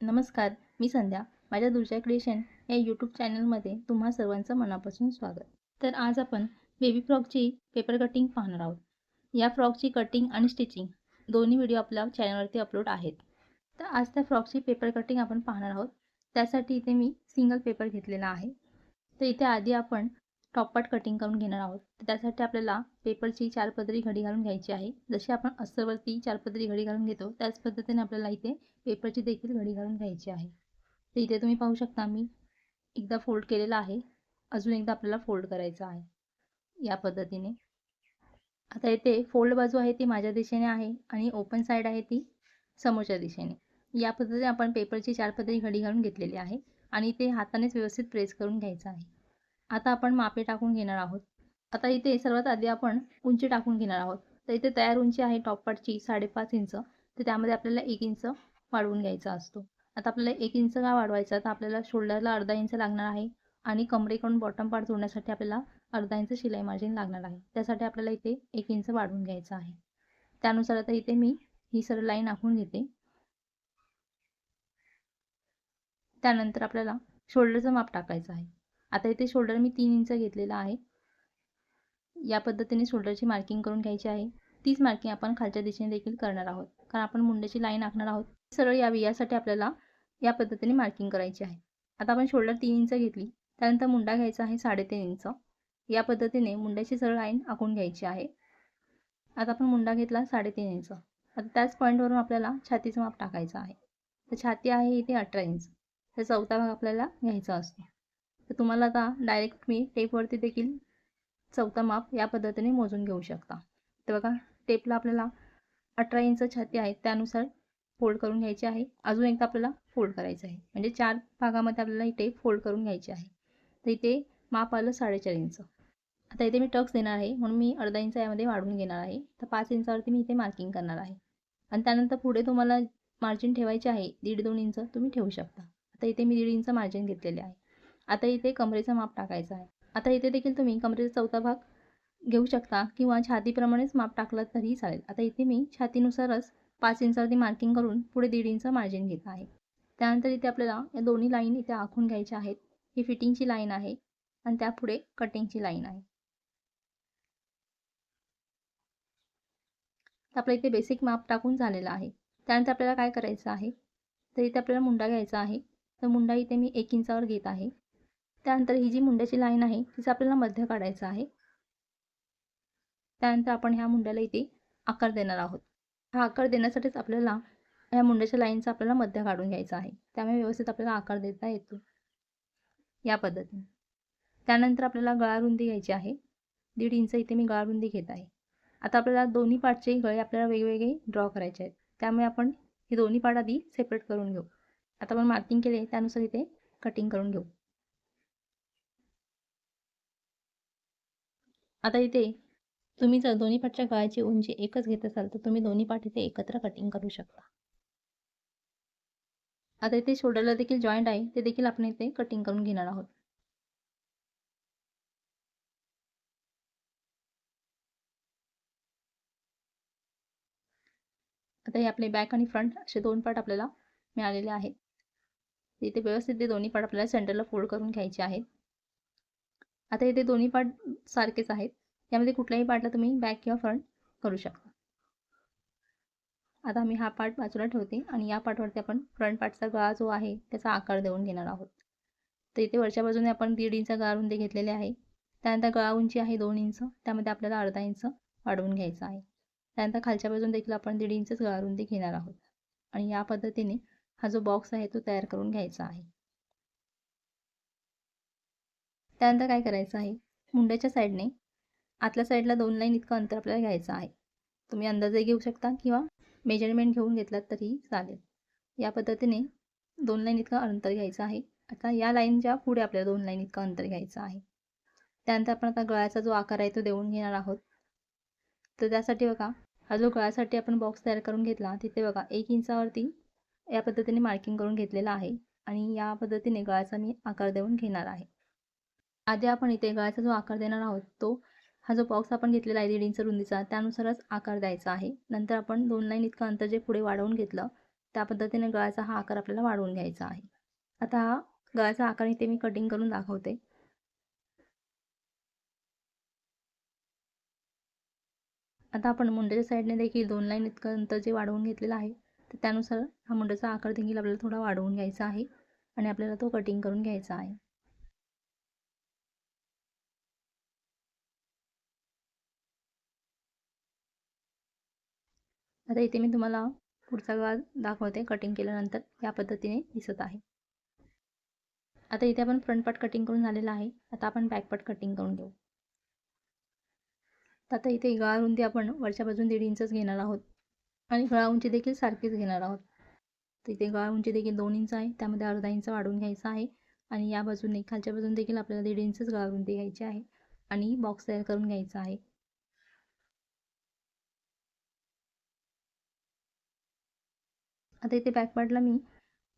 नमस्कार मी संध्या. माझ्या दुर्जा क्रिएशन या यूट्यूब चॅनलमध्ये तुम्हा सर्वांचं मनापासून स्वागत. तर आज आपण बेबी फ्रॉकची पेपर कटिंग पाहणार आहोत. या फ्रॉकची कटिंग आणि स्टिचिंग दोन्ही व्हिडिओ आपल्या चॅनलवरती अपलोड आहेत. तर आज त्या फ्रॉकची पेपर कटिंग आपण पाहणार आहोत. त्यासाठी इथे मी सिंगल पेपर घेतलेला आहे. तर इथे आधी आपण टॉप पार्ट कटिंग करून घेणार आहोत. तर त्यासाठी आपल्याला पेपरची चार पदरी घडी घालून घ्यायची आहे. जशी आपण अस्तरवरती चार पदरी घडी घालून घेतो त्याच पद्धतीने आपल्याला इथे पेपरची देखील घडी घालून घ्यायची आहे. तर इथे तुम्ही पाहू शकता मी एकदा फोल्ड केलेला आहे. अजून एकदा आपल्याला फोल्ड करायचा आहे या पद्धतीने. आता इथे फोल्ड बाजू आहे ती माझ्या दिशेने आहे आणि ओपन साईड आहे ती समोरच्या दिशेने. या पद्धतीने आपण पेपरची चार पदरी घडी घालून घेतलेली आहे आणि ते हातानेच व्यवस्थित प्रेस करून घ्यायचं आहे. आता आपण मापे टाकून घेणार आहोत. आता इथे सर्वात आधी आपण उंची टाकून घेणार आहोत. तर इथे तयार उंची आहे टॉप पार्टची साडेपाच इंच. तर त्यामध्ये आपल्याला एक इंच वाढवून घ्यायचा असतो. आता आपल्याला एक इंच का वाढवायचा? तर आपल्याला शोल्डरला अर्धा इंच लागणार आहे आणि कमरेकडून बॉटम पार्ट जोडण्यासाठी आपल्याला अर्धा इंच शिलाई मार्जिन लागणार आहे. त्यासाठी आपल्याला इथे एक इंच वाढवून घ्यायचं आहे. त्यानुसार आता इथे मी ही सरळ लाईन आखून घेते. त्यानंतर आपल्याला शोल्डरचं माप टाकायचं आहे. आता इथे शोल्डर मी तीन इंच घेतलेला आहे. या पद्धतीने शोल्डरची मार्किंग करून घ्यायची आहे. तीच मार्किंग आपण खालच्या दिशेने देखील करणार आहोत. कारण आपण मुंड्याची लाईन आखणार आहोत. सरळ यावी यासाठी आपल्याला या पद्धतीने मार्किंग करायची आहे. आता आपण शोल्डर तीन इंच घेतली. त्यानंतर मुंडा घ्यायचा आहे साडेतीन इंच या पद्धतीने मुंड्याची सरळ लाईन आखून घ्यायची आहे. आता आपण मुंडा घेतला साडेतीन इंच आता त्याच पॉईंटवरून आपल्याला छातीचं माप टाकायचं आहे. तर छाती आहे इथे अठरा इंच तर चौथा भाग आपल्याला घ्यायचा असतो. तर तुम्हाला आता डायरेक्ट मी टेपवरती देखील चौथा माप या पद्धतीने मोजून घेऊ शकता. तर बघा टेपला आपल्याला अठरा इंच छाती आहे त्यानुसार फोल्ड करून घ्यायची आहे. अजून एकदा आपल्याला फोल्ड करायचं आहे. म्हणजे चार भागामध्ये आपल्याला ही टेप फोल्ड करून घ्यायची आहे. तर इथे माप आलं साडेचार इंच. आता इथे मी टक्स देणार आहे. म्हणून मी अर्धा इंच यामध्ये वाढवून घेणार आहे. तर पाच इंचावरती मी इथे मार्किंग करणार आहे. आणि त्यानंतर पुढे तुम्हाला मार्जिन ठेवायचे आहे. दीड दोन इंच तुम्ही ठेवू शकता. आता इथे मी दीड इंच मार्जिन घेतलेले आहे. आता इथे कमरेचं माप टाकायचं आहे. आता इथे देखील तुम्ही कमरेचा चौथा भाग घेऊ शकता किंवा छातीप्रमाणेच माप टाकलं तरीही चालेल. आता इथे मी छातीनुसारच पाच इंचावरती मार्किंग करून पुढे दीड इंच मार्जिन घेत आहे. त्यानंतर इथे आपल्याला या दोन्ही लाईन इथे आखून घ्यायच्या आहेत. ही फिटिंगची लाईन आहे आणि त्यापुढे कटिंगची लाईन आहे. आपल्या इथे बेसिक माप टाकून झालेला आहे. त्यानंतर आपल्याला काय करायचं आहे? तर इथे आपल्याला मुंडा घ्यायचा आहे. तर मुंडा इथे मी एक इंचावर घेत आहे. त्यानंतर ही जी मुंड्याची लाईन आहे तिचं आपल्याला मध्य काढायचं आहे. त्यानंतर आपण ह्या मुंड्याला इथे आकार देणार आहोत. हा आकार देण्यासाठीच आपल्याला ह्या मुंड्याच्या लाईनचा आपल्याला मध्य काढून घ्यायचा आहे. त्यामुळे व्यवस्थित आपल्याला आकार देता येतो. या पद्धतीने. त्यानंतर आपल्याला गळारुंदी घ्यायची आहे. दीड इंच इथे मी गळारुंदी घेत आहे. आता आपल्याला दोन्ही पार्टचे गळे आपल्याला वेगवेगळे ड्रॉ करायचे आहेत. त्यामुळे आपण हे दोन्ही पार्ट आधी सेपरेट करून घेऊ. आता आपण मार्किंग केले त्यानुसार इथे कटिंग करून घेऊ. आता इथे तुम्ही जर दोन्ही पाठच्या गळ्याची उंची एकच घेत असाल तर तुम्ही दोन्ही पाठ इथे एकत्र कटिंग करू शकता. आता इथे शोल्डरला देखील जॉईंट आहे ते देखील आपण इथे कटिंग करून घेणार आहोत. आता हे आपले बॅक आणि फ्रंट असे दोन पार्ट आपल्याला मिळालेले आहेत. इथे व्यवस्थित ते दोन्ही पार्ट आपल्याला सेंटरला फोल्ड करून घ्यायचे आहेत. आता इथे दोन्ही पार्ट सारखेच आहेत. यामध्ये कुठल्याही पार्टला तुम्ही बॅक किंवा फ्रंट करू शकता. आता मी हा पार्ट बाजूला ठेवते आणि या पार्टवरती आपण फ्रंट पार्टचा गळा जो आहे त्याचा आकार देऊन घेणार आहोत. तर इथे वरच्या बाजूने आपण दीड इंच गळा रुंदी घेतलेले आहे. त्यानंतर गळा उंची आहे दोन इंच. त्यामध्ये आपल्याला अर्धा इंच वाढवून घ्यायचा आहे. त्यानंतर खालच्या बाजून देखील आपण दीड इंचच गळा रुंदी घेणार आहोत. आणि या पद्धतीने हा जो बॉक्स आहे तो तयार करून घ्यायचा आहे. त्यानंतर काय करायचं आहे? मुंड्याच्या साईडने आतल्या साईडला दोन लाईन इतकं अंतर आपल्याला घ्यायचं आहे. तुम्ही अंदाजे घेऊ शकता किंवा मेजरमेंट घेऊन घेतलात तरीही चालेल. या पद्धतीने दोन लाईन इतकं अंतर घ्यायचं आहे. आता या लाईनच्या पुढे आपल्याला दोन लाईन इतकं अंतर घ्यायचं आहे. त्यानंतर आपण आता गळ्याचा जो आकार आहे तो देऊन घेणार आहोत. तर त्यासाठी बघा हा जो गळ्यासाठी आपण बॉक्स तयार करून घेतला तिथे बघा एक इंचावरती या पद्धतीने मार्किंग करून घेतलेलं आहे. आणि या पद्धतीने गळ्याचा मी आकार देऊन घेणार आहे. आधी आपण इथे गळ्याचा जो आकार देणार आहोत तो हा जो बॉक्स आपण घेतलेला आहे दीड इंच रुंदीचा त्यानुसारच आकार द्यायचा आहे. नंतर आपण दोन लाईन इतकं अंतर जे पुढे वाढवून घेतलं त्या पद्धतीने गळ्याचा हा आकार आपल्याला वाढवून घ्यायचा आहे. आता हा गळ्याचा आकार इथे मी कटिंग करून दाखवते. आता आपण मुंड्याच्या साईडने देखील दोन लाईन इतकं अंतर जे वाढवून घेतलेलं आहे तर त्यानुसार हा मुंड्याचा आकार देखील आपल्याला थोडा वाढवून घ्यायचा आहे आणि आपल्याला तो कटिंग करून घ्यायचा आहे. आता इथे मी तुम्हाला पुढचा गळा दाखवते कटिंग केल्यानंतर या पद्धतीने दिसत आहे. आता इथे आपण फ्रंट पार्ट कटिंग करून झालेला आहे. आता आपण बॅक पार्ट कटिंग करून घेऊ. आता इथे गळा रुंदी आपण वरच्या बाजून दीड इंचच घेणार आहोत आणि गळा उंची देखील सारखीच घेणार आहोत. तर इथे गळा उंची देखील दोन इंच आहे. त्यामध्ये अर्धा इंच वाढवून घ्यायचा आहे आणि या बाजूने खालच्या बाजून देखील आपल्याला दीड इंचच गळा रुंदी घ्यायची आहे आणि बॉक्स तयार करून घ्यायचा आहे. आता इथे बॅकपार्टला मी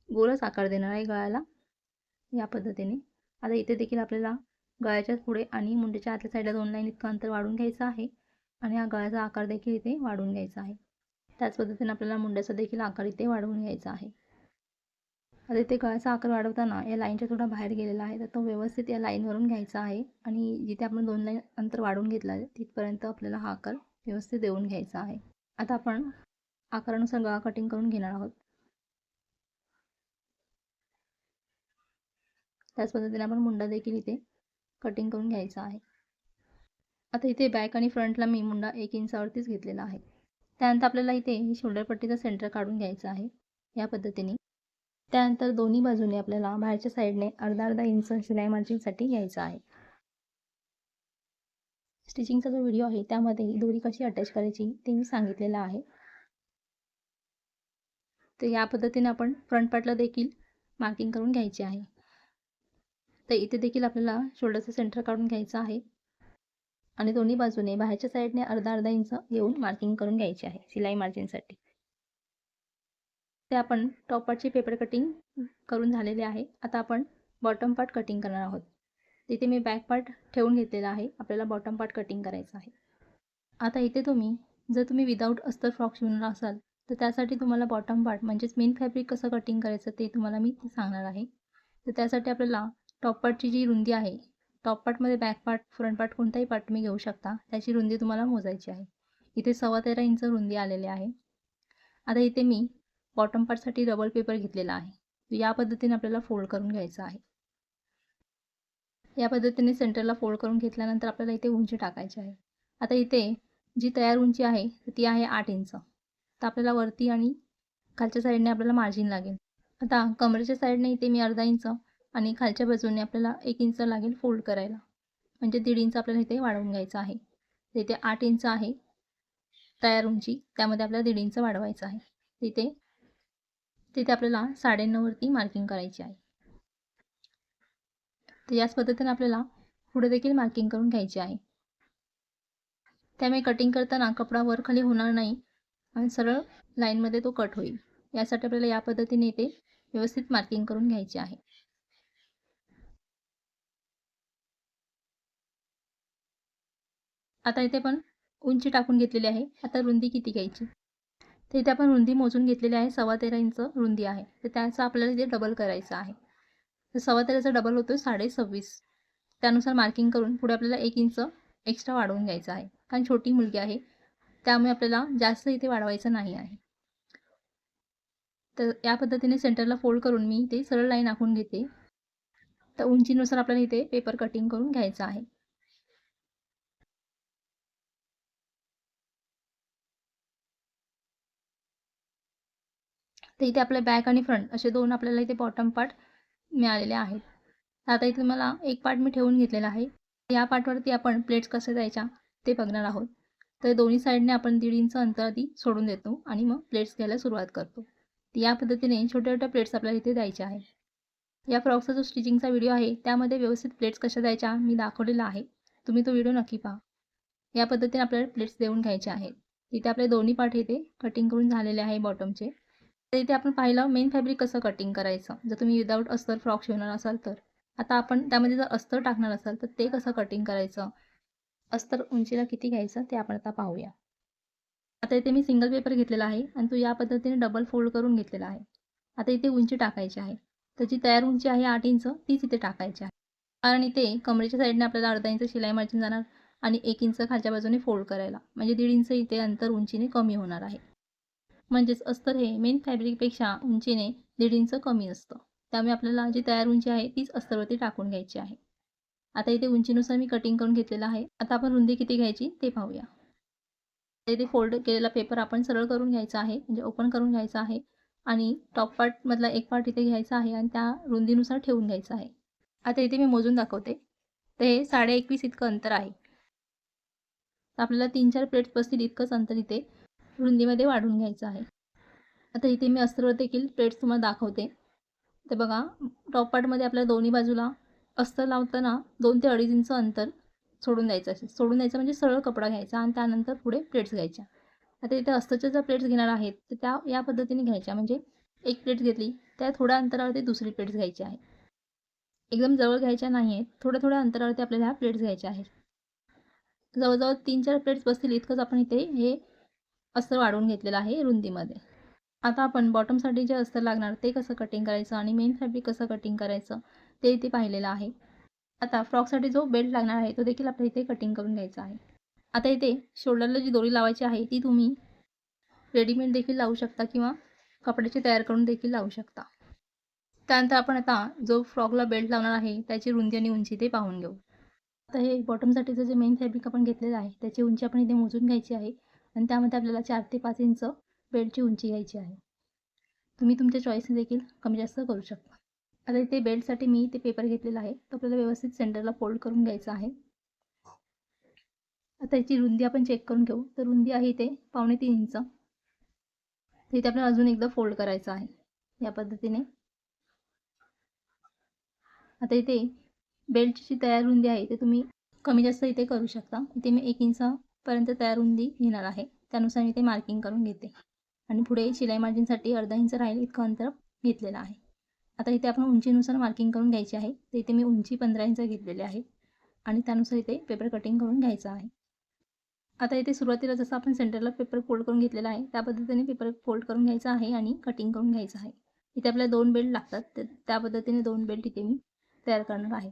गोलच आकार देणार आहे गळ्याला या पद्धतीने. आता इथे देखील आपल्याला गळ्याच्या पुढे आणि मुंडेच्या आतल्या साईडला दोन लाईन इतकं अंतर वाढून घ्यायचं आहे आणि हा गळ्याचा आकार देखील इथे वाढवून घ्यायचा आहे. त्याच पद्धतीने आपल्याला मुंड्याचा देखील आकार इथे वाढवून घ्यायचा आहे. आता इथे गळ्याचा आकार वाढवताना या लाईनच्या थोडा बाहेर गेलेला आहे तर तो व्यवस्थित या लाईनवरून घ्यायचा आहे आणि जिथे आपण दोन लाईन अंतर वाढवून घेतला आहे तिथपर्यंत आपल्याला हा आकार व्यवस्थित देऊन घ्यायचा आहे. आता आपण आकारानुसार गळा कटिंग करून घेणार आहोत. त्याच पद्धतीने आपण मुंडा देखील इथे कटिंग करून घ्यायचा आहे. आता इथे बॅक आणि फ्रंटला मी मुंडा एक इंचावरतीच घेतलेला आहे. त्यानंतर आपल्याला इथे ही शोल्डर पट्टीचा सेंटर काढून घ्यायचा आहे. या पद्धतीने. त्यानंतर दोन्ही बाजूने आपल्याला बाहेरच्या साईडने अर्धा अर्धा इंच शिलाई मार्जिंगसाठी घ्यायचा आहे. स्टिचिंगचा जो व्हिडिओ आहे त्यामध्ये दोरी कशी अटॅच करायची ते मी सांगितलेलं आहे. तर या पद्धतीने आपण फ्रंट पार्टला देखील मार्किंग करून घ्यायची आहे. तर इथे देखील आपल्याला शोल्डरचं सेंटर काढून घ्यायचं आहे. आणि दोन्ही बाजूने बाहेरच्या साईडने अर्धा अर्धा इंच येऊन मार्किंग करून घ्यायची आहे सिलाई मार्जिनसाठी ते आपण टॉप पार्टची पेपर कटिंग करून झालेले आहे. आता आपण बॉटम पार्ट कटिंग करणार आहोत. तिथे मी बॅक पार्ट ठेवून घेतलेला आहे. आपल्याला बॉटम पार्ट कटिंग करायचं आहे. आता इथे तुम्ही जर तुम्ही विदाऊट अस्तर फ्रॉक शिवणार असाल तर त्यासाठी तुम्हाला बॉटम पार्ट म्हणजेच मेन फॅब्रिक कसं कटिंग करायचं ते तुम्हाला मी सांगणार आहे. तर त्यासाठी आपल्याला टॉप पार्टची जी रुंदी आहे टॉप पार्टमध्ये बॅक पार्ट फ्रंट पार्ट कोणताही पार्ट तुम्ही घेऊ शकता. त्याची रुंदी तुम्हाला मोजायची आहे. इथे सव्वा तेरा इंच रुंदी आलेली आहे. आता इथे मी बॉटम पार्टसाठी डबल पेपर घेतलेला आहे. या पद्धतीने आपल्याला फोल्ड करून घ्यायचं आहे. या पद्धतीने सेंटरला फोल्ड करून घेतल्यानंतर आपल्याला इथे उंची टाकायची आहे. आता इथे जी तयार उंची आहे ती आहे आठ इंच. तर आपल्याला वरती आणि खालच्या साईडने आपल्याला मार्जिन लागेल. आता कमरेच्या साईडने इथे मी अर्धा इंच आणि खालच्या बाजूने आपल्याला एक इंच लागेल फोल्ड करायला. म्हणजे दीड इंच आपल्याला इथे वाढवून घ्यायचं आहे. इथे आठ इंच आहे तयार उंची त्यामध्ये आपल्याला दीड इंच वाढवायचं आहे. तिथे तिथे आपल्याला साडेनऊवरती मार्किंग करायची आहे. तर याच पद्धतीने आपल्याला पुढे देखील मार्किंग करून घ्यायची आहे. त्यामुळे कटिंग करताना कपडा वर खाली होणार नाही. आणि सरळ लाईनमध्ये तो कट होईल. यासाठी आपल्याला या पद्धतीने इथे व्यवस्थित मार्किंग करून घ्यायची आहे. आता इथे पण उंची टाकून घेतलेली आहे. आता रुंदी किती घ्यायची? तर इथे आपण रुंदी मोजून घेतलेली आहे. सव्वा तेरा इंच रुंदी आहे. तर त्याचं आपल्याला इथे डबल करायचं आहे. तर सव्वा तेराचा डबल होतो साडे सव्वीस. त्यानुसार मार्किंग करून पुढे आपल्याला एक इंच एक्स्ट्रा वाढवून घ्यायचं आहे. कारण छोटी मुलगी आहे. त्यामुळे आपल्याला जास्त इथे वाढवायचं नाही आहे. तर या पद्धतीने सेंटरला फोल्ड करून मी इथे सरळ लाईन आखून घेते. तर उंचीनुसार आपल्याला इथे पेपर कटिंग करून घ्यायचं आहे. तर इथे आपले बॅक आणि फ्रंट असे दोन आपल्याला इथे बॉटम पार्ट मिळालेले आहेत. आता इथे मला एक पार्ट मी ठेवून घेतलेला आहे. या पार्टवरती आपण प्लेट्स कसे द्यायच्या ते बघणार आहोत. तर दोन्ही साईडने आपण दीड इंच अंतर आधी सोडून देतो आणि मग प्लेट्स घ्यायला सुरुवात करतो. या पद्धतीने छोट्या छोट्या प्लेट्स आपल्याला इथे द्यायच्या आहेत. या फ्रॉकचा जो स्टिचिंगचा व्हिडिओ आहे त्यामध्ये व्यवस्थित प्लेट्स कशा द्यायच्या मी दाखवलेला आहे. तुम्ही तो व्हिडिओ नक्की पहा. या पद्धतीने आपल्याला प्लेट्स देऊन घ्यायचे आहेत. तिथे आपले दोन्ही पाठ इथे कटिंग करून झालेले आहे बॉटमचे तर इथे आपण पाहिलं मेन फॅब्रिक कसं कटिंग करायचं. जर तुम्ही विदाऊट अस्तर फ्रॉक शिवणार असाल तर. आता आपण त्यामध्ये जर अस्तर टाकणार असाल तर ते कसं कटिंग करायचं? अस्तर उंचीला किती घ्यायचं ते आपण आता पाहूया. आता इथे मी सिंगल पेपर घेतलेला आहे आणि तो या पद्धतीने डबल फोल्ड करून घेतलेला आहे. आता इथे उंची टाकायची आहे. तर जी तयार उंची आहे आठ इंच तीच इथे टाकायची आहे. कारण इथे कमरेच्या साईडने आपल्याला अर्धा इंच शिलाई मार्जिन जाणार आणि एक इंच खालच्या बाजूने फोल्ड करायला. म्हणजे दीड इंच इथे अंतर उंचीने कमी होणार आहे. म्हणजेच अस्तर हे मेन फॅब्रिकपेक्षा उंचीने दीड इंच कमी असतं. त्यामुळे आपल्याला जी तयार उंची आहे तीच अस्तरवरती टाकून घ्यायची आहे. आता इथे उंचीनुसार मी कटिंग करून घेतलेलं आहे. आता आपण रुंदी किती घ्यायची ते पाहूया. इथे फोल्ड केलेला पेपर आपण सरळ करून घ्यायचा आहे म्हणजे ओपन करून घ्यायचा आहे आणि टॉप पार्टमधला एक पार्ट इथे घ्यायचा आहे आणि त्या रुंदीनुसार ठेवून घ्यायचा आहे. आता इथे मी मोजून दाखवते. तर हे साडे एकवीस इतकं अंतर आहे. आपल्याला तीन चार प्लेट्स बसतील इतकंच अंतर इथे रुंदीमध्ये वाढून घ्यायचं आहे. आता इथे मी अस्तरवर देखील प्लेट्स तुम्हाला दाखवते. तर बघा टॉप पार्टमध्ये आपल्या दोन्ही बाजूला अस्तर लावताना दोन ते अडीच इंच अंतर सोडून द्यायचं असेल. सोडून द्यायचं म्हणजे सरळ कपडा घ्यायचा आणि त्यानंतर पुढे प्लेट्स घ्यायच्या. आता इथे अस्तरच्या ज्या प्लेट्स घेणार आहेत तर त्या या पद्धतीने घ्यायच्या. म्हणजे एक प्लेट घेतली त्या थोड्या अंतरावरती दुसरी प्लेट्स घ्यायची आहे. एकदम जवळ घ्यायच्या नाही आहेत थोड्या थोड्या अंतरावरती आपल्याला ह्या प्लेट्स घ्यायच्या आहेत. जवळजवळ तीन चार प्लेट्स बसतील इतकंच आपण इथे हे अस्तर वाढवून घेतलेलं आहे रुंदीमध्ये. आता आपण बॉटमसाठी जे अस्तर लागणार ते कसं कटिंग करायचं आणि मेन फॅब्रिक कसं कटिंग करायचं? ते इथे पाहिलेलं आहे. आता फ्रॉकसाठी जो बेल्ट लागणार आहे तो देखील आपल्या इथे कटिंग करून घ्यायचा आहे. आता इथे शोल्डरला जी दोरी लावायची आहे ती तुम्ही रेडीमेड देखील लावू शकता किंवा कपड्याची तयार करून देखील लावू शकता. त्यानंतर आपण आता जो फ्रॉकला बेल्ट लावणार आहे त्याची रुंदी आणि उंची ते पाहून घेऊ. आता हे बॉटमसाठीचं जे मेन फॅब्रिक आपण घेतलेलं आहे त्याची उंची आपण इथे मोजून घ्यायची आहे आणि त्यामध्ये आपल्याला चार ते पाच इंच बेल्टची उंची घ्यायची आहे. तुम्ही तुमच्या चॉईसने देखील कमी जास्त करू शकता. आता इथे बेल्टसाठी मी इथे पेपर घेतलेला आहे. तो आपल्याला व्यवस्थित सेंटरला फोल्ड करून घ्यायचा आहे. आता याची रुंदी आपण चेक करून घेऊ. तर रुंदी आहे इथे पावणे तीन इंच. तर इथे आपल्याला अजून एकदा फोल्ड करायचं आहे या पद्धतीने. आता इथे बेल्टची तयार रुंदी आहे. ते तुम्ही कमी जास्त इथे करू शकता. इथे मी एक इंचापर्यंत तयार रुंदी घेणार आहे. त्यानुसार मी ते मार्किंग करून घेते. आणि पुढे शिलाई मार्जिनसाठी अर्धा इंच राहील इतकं अंतर घेतलेलं आहे. आता इथे आपण उंचीनुसार मार्किंग करून घ्यायची आहे. तर इथे मी उंची पंधरा इंच घेतलेली आहे. आणि त्यानुसार इथे पेपर कटिंग करून घ्यायचं आहे. आता इथे सुरुवातीला जसं आपण सेंटरला पेपर फोल्ड करून घेतलेला आहे त्या पद्धतीने पेपर फोल्ड करून घ्यायचा आहे आणि कटिंग करून घ्यायचं आहे. इथे आपल्याला दोन बेल्ट लागतात. तर त्या पद्धतीने दोन बेल्ट इथे मी तयार करणार आहे.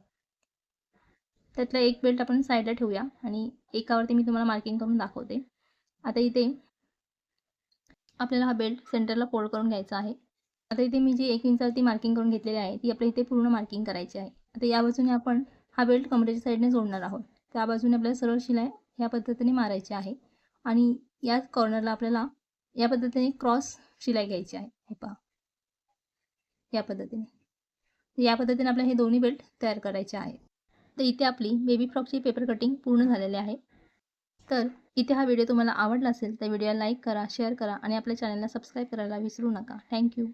त्यातला एक बेल्ट आपण साईडला ठेवूया आणि एकावरती मी तुम्हाला मार्किंग करून दाखवते. आता इथे आपल्याला हा बेल्ट सेंटरला फोल्ड करून घ्यायचा आहे. आता इथे मी जी एक इंचावरती मार्किंग करून घेतलेली आहे ती आपल्या इथे पूर्ण मार्किंग करायची आहे. आता या बाजूने आपण हा बेल्ट कमरेच्या साईडने जोडणार आहोत. त्या बाजूने आपल्याला सरळ शिलाई ह्या पद्धतीने मारायची आहे. आणि याच कॉर्नरला आपल्याला या पद्धतीने क्रॉस शिलाई घ्यायची आहे. हे पहा. या पद्धतीने. या पद्धतीने आपल्याला हे दोन्ही बेल्ट तयार करायचे आहे तर इथे आपली बेबी फ्रॉकची पेपर कटिंग पूर्ण झालेली आहे. तर इथे हा व्हिडिओ तुम्हाला आवडला असेल तर व्हिडिओला लाईक करा शेअर करा आणि आपल्या चॅनलला सबस्क्राईब करायला विसरू नका. थँक्यू